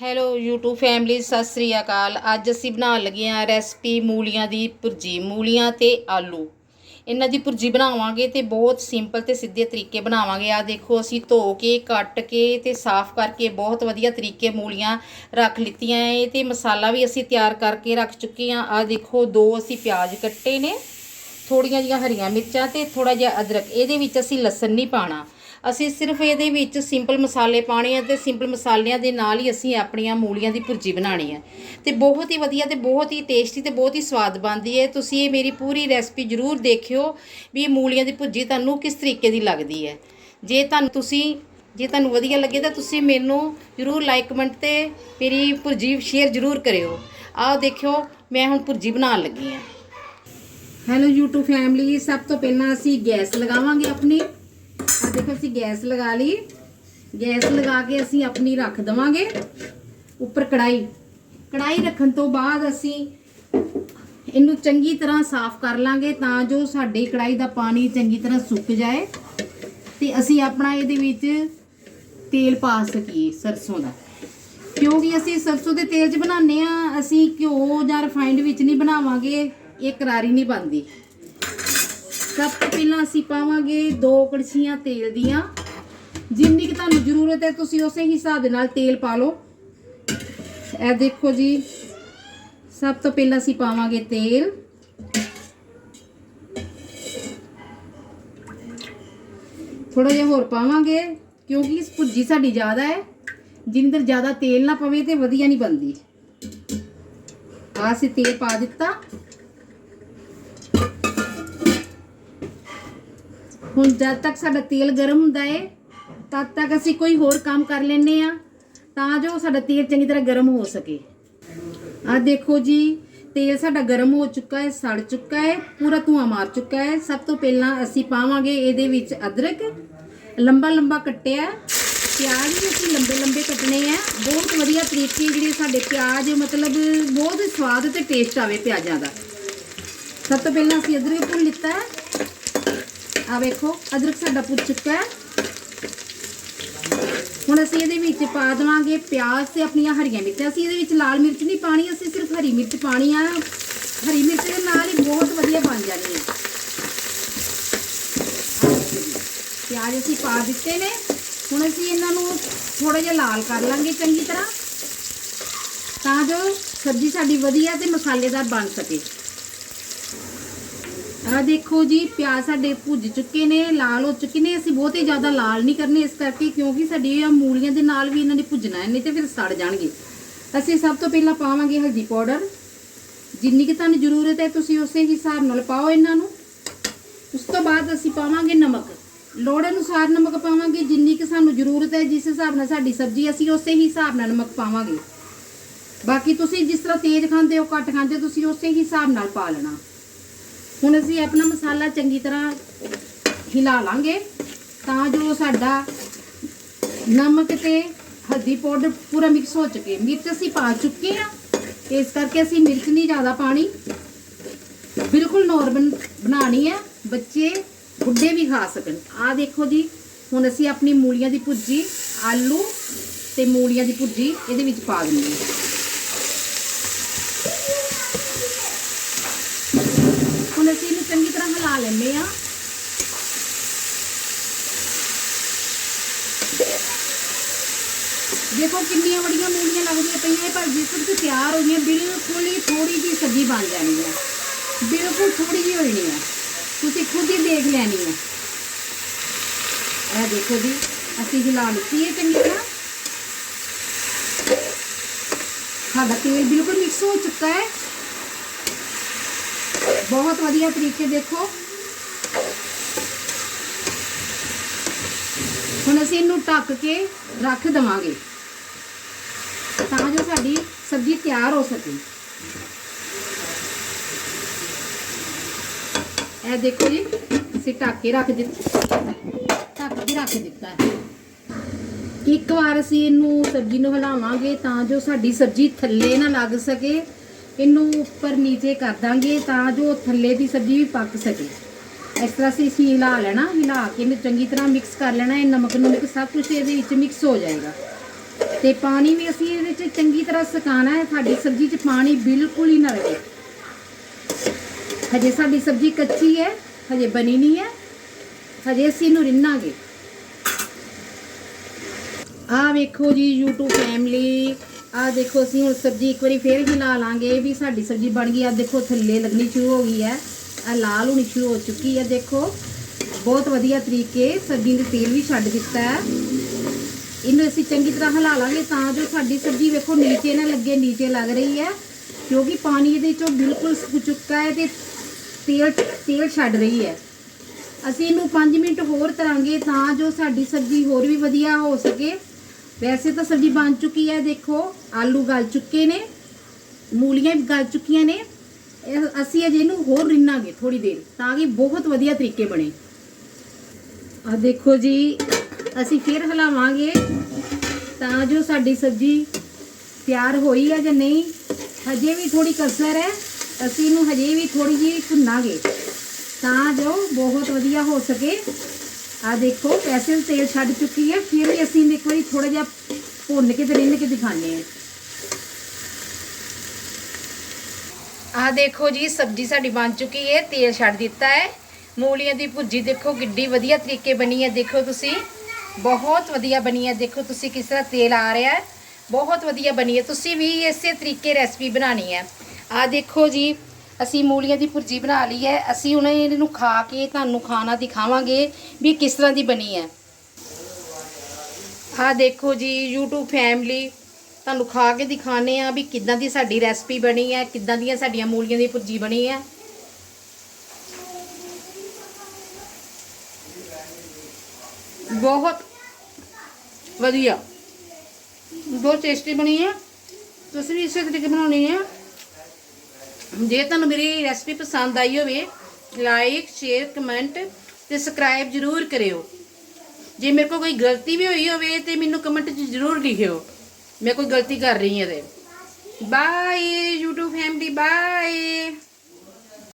Hello YouTube family Sat Sri ਅਕਾਲ। ਅੱਜ ਅਸੀਂ ਬਣਾਉਣ ਲੱਗੇ ਹਾਂ ਰੈਸਪੀ ਮੂਲੀਆਂ ਦੀ ਭੁਰਜੀ, ਮੂਲੀਆਂ ਤੇ ਆਲੂ। ਇਹਨਾਂ ਦੀ ਭੁਰਜੀ ਬਣਾਵਾਂਗੇ ਤੇ ਬਹੁਤ ਸਿੰਪਲ ਤੇ ਸਿੱਧੇ ਤਰੀਕੇ ਬਣਾਵਾਂਗੇ। ਆ ਦੇਖੋ, ਅਸੀਂ ਧੋ ਕੇ, ਕੱਟ ਕੇ ਤੇ ਸਾਫ਼ ਕਰਕੇ ਬਹੁਤ ਵਧੀਆ ਤਰੀਕੇ ਮੂਲੀਆਂ ਰੱਖ ਲਿੱਤੀਆਂ ਏ ਤੇ ਮਸਾਲਾ ਵੀ ਅਸੀਂ ਤਿਆਰ ਕਰਕੇ ਰੱਖ ਚੁੱਕੇ ਹਾਂ। ਆ ਦੇਖੋ, ਦੋ ਅਸੀਂ ਪਿਆਜ਼ ਕੱਟੇ ਨੇ। ਥੋੜੀਆਂ ਜਿਹੀਆਂ ਹਰੀਆਂ ਮਿਰਚਾਂ ਤੇ ਥੋੜਾ ਜਿਹਾ ਅਦਰਕ। ਇਹਦੇ ਵਿੱਚ ਅਸੀਂ ਲਸਣ ਨਹੀਂ ਪਾਣਾ ਅਸੀਂ ਸਿਰਫ ਇਹਦੇ ਵਿੱਚ ਸਿੰਪਲ ਮਸਾਲੇ ਪਾਣੇ ਆ ਤੇ ਸਿੰਪਲ ਮਸਾਲਿਆਂ ਦੇ ਨਾਲ ਹੀ ਅਸੀਂ ਆਪਣੀਆਂ ਮੂਲੀਆਂ ਦੀ ਭੁਰਜੀ ਬਣਾਣੀ ਹੈ ਤੇ ਬਹੁਤ ਹੀ ਵਧੀਆ ਤੇ ਬਹੁਤ ਹੀ ਟੇਸਟੀ ਤੇ ਬਹੁਤ ਹੀ ਸਵਾਦ ਬਣਦੀ ਹੈ ਤੁਸੀਂ ਇਹ ਮੇਰੀ ਪੂਰੀ ਰੈਸਪੀ ਜ਼ਰੂਰ ਦੇਖਿਓ ਵੀ ਇਹ ਮੂਲੀਆਂ ਦੀ ਭੁਰਜੀ ਤੁਹਾਨੂੰ ਕਿਸ ਤਰੀਕੇ ਦੀ ਲੱਗਦੀ ਹੈ ਜੇ ਤੁਹਾਨੂੰ ਤੁਸੀਂ, ਜੇ ਤੁਹਾਨੂੰ ਵਧੀਆ ਲੱਗੇ ਤਾਂ ਤੁਸੀਂ ਮੈਨੂੰ ਜ਼ਰੂਰ ਲਾਈਕ ਕਮੈਂਟ ਤੇ ਮੇਰੀ ਭੁਰਜੀ ਸ਼ੇਅਰ ਜ਼ਰੂਰ ਕਰਿਓ। ਆਹ ਦੇਖਿਓ, ਮੈਂ ਹੁਣ ਭੁਰਜੀ ਬਣਾਉਣ ਲੱਗੀ ਹਾਂ ਹੈਲੋ YouTube ਫੈਮਿਲੀ ਸਭ ਤੋਂ ਪਹਿਲਾਂ ਅਸੀਂ ਗੈਸ ਲਗਾਵਾਂਗੇ ਆਪਣੀ। ਦੇਖੋ ਅਸੀਂ ਗੈਸ ਲਗਾ ਲਈ। ਗੈਸ ਲਗਾ ਕੇ ਅਸੀਂ ਆਪਣੀ ਰੱਖ ਦਵਾਂਗੇ। ਉੱਪਰ ਕੜਾਈ। ਕੜਾਈ ਰੱਖਣ ਤੋਂ ਬਾਅਦ ਅਸੀਂ ਇਹਨੂੰ ਚੰਗੀ ਤਰ੍ਹਾਂ ਸਾਫ਼ ਕਰ ਲਾਂਗੇ ਤਾਂ ਜੋ ਸਾਡੀ ਕੜਾਈ ਦਾ ਪਾਣੀ ਚੰਗੀ ਤਰ੍ਹਾਂ ਸੁੱਕ ਜਾਏ ਤੇ ਅਸੀਂ ਆਪਣਾ ਇਹਦੇ ਵਿੱਚ ਤੇਲ ਪਾ ਸਕੀਏ ਸਰਸੋਂ ਦਾ। ਕਿਉਂਕਿ ਅਸੀਂ ਸਰਸੋਂ ਦੇ ਤੇਲ 'ਚ ਬਣਾਉਂਦੇ ਆ ਅਸੀਂ ਘਿਓ ਜਾਂ ਰਿਫਾਈਨਡ ਵਿੱਚ ਨਹੀਂ ਬਣਾਵਾਂਗੇ, ਇਹ ਕਰਾਰੀ ਨਹੀਂ ਬਣਦੀ। ਸਭ ਤੋਂ ਪਹਿਲਾਂ ਅਸੀਂ ਪਾਵਾਂਗੇ ਦੋ ਕੜਛੀਆਂ ਤੇਲ ਦੀਆਂ। ਜਿੰਨੀ ਕਿ ਤੁਹਾਨੂੰ ਜ਼ਰੂਰਤ ਹੈ, ਤੁਸੀਂ ਉਸੇ ਹਿਸਾਬ ਦੇ ਨਾਲ ਤੇਲ ਪਾ ਲਓ। ਇਹ ਦੇਖੋ ਜੀ, ਸਭ ਤੋਂ ਪਹਿਲਾਂ ਅਸੀਂ ਪਾਵਾਂਗੇ ਤੇਲ। ਥੋੜਾ ਜਿਹਾ ਹੋਰ ਪਾਵਾਂਗੇ, ਕਿਉਂਕਿ ਇਸ ਭੁੱਜੀ ਸਾਡੀ ਜ਼ਿਆਦਾ ਹੈ। ਜਿੰਨੀ ਦੇਰ ਜ਼ਿਆਦਾ ਤੇਲ ਨਾ ਪਵੇ ਤੇ ਵਧੀਆ ਨਹੀਂ ਬਣਦੀ। ਆ ਅਸੀਂ ਤੇਲ ਪਾ ਦਿੱਤਾ। ਹੁਣ ਜਦ ਤੱਕ ਸਾਡਾ ਤੇਲ ਗਰਮ ਹੁੰਦਾ ਹੈ ਤਦ ਤੱਕ ਅਸੀਂ ਕੋਈ ਹੋਰ ਕੰਮ ਕਰ ਲੈਨੇ ਆ, ਤਾਂ ਜੋ ਸਾਡਾ ਤੇਲ ਚੰਗੀ ਤਰ੍ਹਾਂ ਗਰਮ ਹੋ ਸਕੇ। ਆ ਦੇਖੋ ਜੀ, ਤੇਲ ਸਾਡਾ ਗਰਮ ਹੋ ਚੁੱਕਾ ਹੈ ਸੜ ਚੁੱਕਾ ਹੈ ਪੂਰਾ ਧੂਆਂ ਮਾਰ ਚੁੱਕਾ ਹੈ ਸਭ ਤੋਂ ਪਹਿਲਾਂ ਅਸੀਂ ਪਾਵਾਂਗੇ ਇਹਦੇ ਵਿੱਚ ਅਦਰਕ, ਲੰਬਾ ਲੰਬਾ ਕੱਟਿਆ। ਪਿਆਜ਼ ਵੀ ਅਸੀਂ ਲੰਬੇ ਲੰਬੇ ਕੱਟਣੇ ਆ। ਬਹੁਤ ਵਧੀਆ ਤਰੀਕੇ ਜਿਹੜੇ ਸਾਡੇ ਪਿਆਜ਼, ਮਤਲਬ ਬਹੁਤ ਸਵਾਦ ਤੇ ਟੇਸਟ ਆਵੇ ਪਿਆਜ਼ਾਂ ਦਾ। ਸਭ ਤੋਂ ਪਹਿਲਾਂ ਅਸੀਂ ਅਦਰਕ ਭੁੰਨ ਲਿੱਤਾ। ਆ ਵੇਖੋ, ਅਦਰਕ ਸਾਡਾ ਪੁੱਜ ਚੁੱਕਾ ਹੈ। ਹੁਣ ਅਸੀਂ ਇਹਦੇ ਵਿੱਚ ਪਾ ਦੇਵਾਂਗੇ ਪਿਆਜ਼ ਤੇ ਆਪਣੀਆਂ ਹਰੀਆਂ ਮਿਰਚਾਂ। ਅਸੀਂ ਇਹਦੇ ਵਿੱਚ ਲਾਲ ਮਿਰਚ ਨਹੀਂ ਪਾਣੀ ਅਸੀਂ ਸਿਰਫ ਹਰੀ ਮਿਰਚ ਪਾਣੀ ਆ। ਹਰੀ ਮਿਰਚ ਦੇ ਨਾਲ ਹੀ ਬਹੁਤ ਵਧੀਆ ਬਣ ਜਾਣੀ ਹੈ। ਪਿਆਜ਼ ਅਸੀਂ ਪਾ ਦਿੱਤੇ ਨੇ। ਹੁਣ ਅਸੀਂ ਇਹਨਾਂ ਨੂੰ ਥੋੜਾ ਜਿਹਾ ਲਾਲ ਕਰ ਲਾਂਗੇ ਚੰਗੀ ਤਰ੍ਹਾਂ। ਤਾਂ ਜੋ ਸਬਜ਼ੀ ਸਾਡੀ ਵਧੀਆ ਤੇ ਮਸਾਲੇਦਾਰ ਬਣ ਸਕੇ। ਆ ਦੇਖੋ ਜੀ, ਪਿਆਜ਼ ਸਾਡੇ ਭੁੱਜ ਚੁੱਕੇ ਨੇ, ਲਾਲ ਹੋ ਚੁੱਕੇ ਨੇ, ਅਸੀਂ ਬਹੁਤੇ ਜ਼ਿਆਦਾ ਲਾਲ ਨਹੀਂ ਕਰਨੇ ਇਸ ਕਰਕੇ, ਕਿਉਂਕਿ ਸਾਡੀ ਇਹ ਮੂਲੀਆਂ ਦੇ ਨਾਲ ਵੀ ਇਹਨਾਂ ਨੇ ਭੁੱਜਣਾ ਹੈ, ਨਹੀਂ ਤੇ ਫਿਰ ਸੜ ਜਾਣਗੇ। ਅਸੀਂ ਸਭ ਤੋਂ ਪਹਿਲਾਂ ਪਾਵਾਂਗੇ ਹਲਦੀ ਪਾਊਡਰ। ਜਿੰਨੀ ਕਿ ਤੁਹਾਨੂੰ ਜ਼ਰੂਰਤ ਹੈ, ਤੁਸੀਂ ਉਸੇ ਹਿਸਾਬ ਨਾਲ ਪਾਓ ਇਹਨਾਂ ਨੂੰ। ਉਸ ਤੋਂ ਬਾਅਦ ਅਸੀਂ ਪਾਵਾਂਗੇ ਨਮਕ। ਲੋੜ ਅਨੁਸਾਰ ਨਮਕ ਪਾਵਾਂਗੇ, ਜਿੰਨੀ ਕਿ ਸਾਨੂੰ ਜ਼ਰੂਰਤ ਹੈ, ਜਿਸ ਹਿਸਾਬ ਨਾਲ ਸਾਡੀ ਸਬਜ਼ੀ, ਅਸੀਂ ਉਸੇ ਹਿਸਾਬ ਨਾਲ ਨਮਕ ਪਾਵਾਂਗੇ। ਬਾਕੀ ਤੁਸੀਂ ਜਿਸ ਤਰ੍ਹਾਂ ਤੇਜ਼ ਖਾਂਦੇ ਹੋ, ਘੱਟ ਖਾਂਦੇ ਹੋ, ਤੁਸੀਂ ਉਸੇ ਹਿਸਾਬ ਨਾਲ ਪਾ ਲੈਣਾ। ਹੁਣ ਅਸੀਂ ਆਪਣਾ ਮਸਾਲਾ ਚੰਗੀ ਤਰ੍ਹਾਂ ਹਿਲਾ ਲਾਂਗੇ ਤਾਂ ਜੋ ਸਾਡਾ ਨਮਕ ਤੇ ਹਲਦੀ ਪਾਊਡਰ ਪੂਰਾ ਮਿਕਸ ਹੋ ਚੁੱਕੇ। ਮਿਰਚ ਅਸੀਂ ਪਾ ਚੁੱਕੇ ਹਾਂ। ਇਸ ਕਰਕੇ ਅਸੀਂ ਮਿਰਚ ਨਹੀਂ ਜ਼ਿਆਦਾ ਪਾਣੀ। ਬਿਲਕੁਲ ਨੋਰਮਲ ਬਣਾਣੀ ਹੈ। ਬੱਚੇ ਬੁੱਢੇ ਵੀ ਖਾ ਸਕਣ। ਆਹ ਦੇਖੋ ਜੀ, ਹੁਣ ਅਸੀਂ ਆਪਣੀ ਮੂਲੀਆਂ ਦੀ ਭੁਰਜੀ, ਆਲੂ ਤੇ ਮੂਲੀਆਂ ਦੀ ਭੁਰਜੀ ਇਹਦੇ ਵਿੱਚ ਪਾ ਦਿੰਦੇ ਹਾਂ। ਹੁਣ ਅਸੀਂ ਇਹਨੂੰ ਚੰਗੀ ਤਰ੍ਹਾਂ ਹਿਲਾ ਲੈਂਦੇ ਆ ਦੇਖੋ ਕਿੰਨੀਆਂ ਬੜੀਆਂ ਮੂਲੀਆਂ ਲੱਗਦੀਆਂ ਪਈਆਂ ਪਰ ਜਿਸ ਵਕਤ ਤਿਆਰ ਹੋਈਆਂ, ਬਿਲਕੁਲ ਹੀ ਥੋੜੀ ਜਿਹੀ ਸਬਜ਼ੀ ਬਣ ਜਾਣੀ ਹੈ ਬਿਲਕੁਲ ਥੋੜੀ ਜਿਹੀ ਹੋਣੀ ਹੈ ਤੁਸੀਂ ਖੁਦ ਹੀ ਦੇਖ ਲੈਣੀ ਹੈ ਇਹ ਦੇਖੋ ਜੀ, ਅਸੀਂ ਹਿਲਾ ਲਿੱਤੀ ਹੈ ਚੰਗੀ ਤਰ੍ਹਾਂ। ਸਾਡਾ ਤੇਲ ਬਿਲਕੁਲ ਮਿਕਸ ਹੋ ਚੁੱਕਾ ਹੈ। ਬਹੁਤ ਵਧੀਆ ਤਰੀਕੇ ਦੇਖੋ। ਹੁਣ ਅਸੀਂ ਇਹਨੂੰ ਢੱਕ ਕੇ ਰੱਖ ਦਵਾਂਗੇ। ਤਾਂ ਜੋ ਸਾਡੀ ਸਬਜ਼ੀ ਤਿਆਰ ਹੋ ਸਕੇ। ਇਹ ਦੇਖੋ ਜੀ, ਅਸੀਂ ਢੱਕ ਕੇ ਰੱਖ ਦਿੱਤਾ। ਢੱਕ ਕੇ ਰੱਖ ਦਿੱਤਾ। ਹੈ ਇੱਕ ਵਾਰ ਅਸੀਂ ਇਹਨੂੰ ਸਬਜ਼ੀ ਨੂੰ ਹਿਲਾਵਾਂਗੇ ਤਾਂ ਜੋ ਸਾਡੀ ਸਬਜ਼ੀ ਥੱਲੇ ਨਾ ਲੱਗ ਸਕੇ। ਇਹਨੂੰ ਉੱਪਰ ਨੀਚੇ ਕਰ ਦਾਂਗੇ ਤਾਂ ਜੋ ਥੱਲੇ ਦੀ ਸਬਜ਼ੀ ਵੀ ਪੱਕ ਸਕੇ। ਇਸ ਤਰ੍ਹਾਂ ਅਸੀਂ ਇਸਨੂੰ ਹਿਲਾ ਲੈਣਾ, ਹਿਲਾ ਕੇ ਇਹਨੂੰ ਚੰਗੀ ਤਰ੍ਹਾਂ ਮਿਕਸ ਕਰ ਲੈਣਾ, ਇਹ ਨਮਕ ਨੁਮਕ ਸਭ ਕੁਝ ਇਹਦੇ ਵਿੱਚ ਮਿਕਸ ਹੋ ਜਾਏਗਾ। ਤੇ ਪਾਣੀ ਵੀ ਅਸੀਂ ਇਹਦੇ ਵਿੱਚ ਚੰਗੀ ਤਰ੍ਹਾਂ ਸੁਕਾਉਣਾ ਹੈ, ਸਾਡੀ ਸਬਜ਼ੀ 'ਚ ਪਾਣੀ ਬਿਲਕੁਲ ਹੀ ਨਾ ਰਹੇ। ਹਜੇ ਸਾਡੀ ਸਬਜ਼ੀ ਕੱਚੀ ਹੈ, ਹਜੇ ਬਣੀ ਨਹੀਂ ਹੈ, ਹਜੇ ਅਸੀਂ ਇਹਨੂੰ ਰਿੰਨਾਂਗੇ। ਆਹ ਵੇਖੋ ਜੀ YouTube ਫੈਮਿਲੀ ਆਹ ਦੇਖੋ ਅਸੀਂ ਹੁਣ ਸਬਜ਼ੀ ਇੱਕ ਵਾਰੀ ਫੇਰ ਹਿਲਾ ਲਾਂਗੇ। ਵੀ ਸਾਡੀ ਸਬਜ਼ੀ ਬਣ ਗਈ। ਆ ਦੇਖੋ ਥੱਲੇ ਲੱਗਣੀ ਸ਼ੁਰੂ ਹੋ ਗਈ ਹੈ। ਆ ਲਾਲ ਹੋਣੀ ਸ਼ੁਰੂ ਹੋ ਚੁੱਕੀ ਹੈ। ਦੇਖੋ, ਬਹੁਤ ਵਧੀਆ ਤਰੀਕੇ ਸਬਜ਼ੀ ਦੇ ਤੇਲ ਵੀ ਛੱਡ ਦਿੱਤਾ ਹੈ। ਇਹਨੂੰ ਅਸੀਂ ਚੰਗੀ ਤਰ੍ਹਾਂ ਹਿਲਾ ਲਾਂਗੇ ਤਾਂ ਜੋ ਸਾਡੀ ਸਬਜ਼ੀ ਵੇਖੋ ਨੀਚੇ ਨਾ ਲੱਗੇ, ਨੀਚੇ ਲੱਗ ਰਹੀ ਹੈ। ਕਿਉਂਕਿ ਪਾਣੀ ਇਹਦੇ ਚੋਂ ਬਿਲਕੁਲ ਸੁੱਕ ਚੁੱਕਾ ਹੈ ਤੇ ਤੇਲ ਤੇਲ ਛੱਡ ਰਹੀ ਹੈ। ਅਸੀਂ ਇਹਨੂੰ 5 ਮਿੰਟ ਹੋਰ ਤਰਾਂਗੇ ਤਾਂ ਜੋ ਸਾਡੀ ਸਬਜ਼ੀ ਹੋਰ ਵੀ ਵਧੀਆ ਹੋ ਸਕੇ। ਵੈਸੇ ਤਾਂ ਸਬਜ਼ੀ ਬਣ ਚੁੱਕੀ ਹੈ, ਦੇਖੋ, ਆਲੂ ਗਲ ਚੁੱਕੇ ਨੇ, ਮੂਲੀਆਂ ਵੀ ਗਲ ਚੁੱਕੀਆਂ ਨੇ। ਅਸੀਂ ਅਜੇ ਇਹਨੂੰ ਹੋਰ ਰਿੰਨਾਂਗੇ ਥੋੜੀ ਦੇਰ, ਤਾਂ ਕਿ ਬਹੁਤ ਵਧੀਆ ਤਰੀਕੇ ਬਣੇ। ਆ ਦੇਖੋ ਜੀ, ਅਸੀਂ ਫਿਰ ਹਿਲਾਵਾਂਗੇ, ਤਾਂ ਜੋ ਸਾਡੀ ਸਬਜ਼ੀ ਤਿਆਰ ਹੋਈ ਹੈ ਜਾਂ ਨਹੀਂ। ਹਜੇ ਵੀ ਥੋੜੀ ਕਸਰ ਹੈ, ਅਸੀਂ ਇਹਨੂੰ ਹਜੇ ਵੀ ਥੋੜੀ ਜਿਹੀ ਭੁੰਨਾਂਗੇ, ਤਾਂ ਜੋ ਬਹੁਤ ਵਧੀਆ ਹੋ ਸਕੇ। ਆ ਦੇਖੋ ਪੈਸੇ ਤੇਲ ਛੱਡ ਚੁੱਕੀ ਹੈ, ਫਿਰ ਵੀ ਅਸੀਂ ਇੱਕ ਵਾਰੀ ਥੋੜਾ ਜਿਹਾ ਭੁੰਨ ਕੇ ਤੇ ਰਿੰਨ ਕੇ ਦਿਖਾਣੇ ਆ ਆਹ ਦੇਖੋ ਜੀ, ਸਬਜ਼ੀ ਸਾਡੀ ਬਣ ਚੁੱਕੀ ਹੈ, ਤੇਲ ਛੱਡ ਦਿੱਤਾ ਹੈ। ਮੂਲੀਆਂ ਦੀ ਭੁੱਜੀ ਦੇਖੋ, ਕਿੱਡੀ ਵਧੀਆ ਤਰੀਕੇ ਬਣੀ ਹੈ, ਦੇਖੋ ਤੁਸੀਂ। ਬਹੁਤ ਵਧੀਆ ਬਣੀ ਹੈ, ਦੇਖੋ ਤੁਸੀਂ ਕਿਸ ਤਰ੍ਹਾਂ ਤੇਲ ਆ ਰਿਹਾ ਹੈ। ਬਹੁਤ ਵਧੀਆ ਬਣੀ ਹੈ। ਤੁਸੀਂ ਵੀ ਇਸੇ ਤਰੀਕੇ ਰੈਸਪੀ ਬਣਾਣੀ ਹੈ। ਆਹ ਦੇਖੋ ਜੀ ਅਸੀਂ ਮੂਲੀਆਂ ਦੀ ਭੁਰਜੀ ਬਣਾ ਲਈ ਹੈ। ਅਸੀਂ ਹੁਣ ਇਹਨੂੰ ਖਾ ਕੇ ਤੁਹਾਨੂੰ ਖਾਣਾ ਦਿਖਾਵਾਂਗੇ ਵੀ ਕਿਸ ਤਰ੍ਹਾਂ ਦੀ ਬਣੀ ਹੈ। ਆਹ ਦੇਖੋ ਜੀ, YouTube ਫੈਮਿਲੀ ਤੁਹਾਨੂੰ ਖਾ ਕੇ ਦਿਖਾਣੇ ਆ ਵੀ ਕਿੱਦਾਂ ਦੀ ਸਾਡੀ ਰੈਸਪੀ ਬਣੀ ਹੈ, ਕਿੱਦਾਂ ਦੀਆਂ ਸਾਡੀਆਂ ਮੂਲੀਆਂ ਦੀ ਭੁਰਜੀ ਬਣੀ ਹੈ। ਬਹੁਤ ਵਧੀਆ। ਬਹੁਤ ਟੇਸਟੀ ਬਣੀ ਹੈ। ਤੁਸੀਂ ਵੀ ਇਸੇ ਤਰੀਕੇ ਬਣਾਉਣੀ ਹੈ। ਜੇ ਤੁਹਾਨੂੰ ਮੇਰੀ ਰੈਸਪੀ ਪਸੰਦ ਆਈ ਹੋਵੇ ਲਾਈਕ ਸ਼ੇਅਰ ਕਮੈਂਟ ਤੇ ਸਬਸਕ੍ਰਾਈਬ ਜ਼ਰੂਰ ਕਰਿਓ। ਜੇ ਮੇਰੇ ਕੋਲ ਕੋਈ ਗਲਤੀ ਵੀ ਹੋਈ ਹੋਵੇ ਤੇ ਮੈਨੂੰ ਕਮੈਂਟ 'ਚ ਜ਼ਰੂਰ ਲਿਖਿਓ। ਮੈਂ ਕੋਈ ਗਲਤੀ ਕਰ ਰਹੀ ਹਾਂ ਤੇ ਬਾਏ YouTube ਫੈਮਿਲੀ ਬਾਏ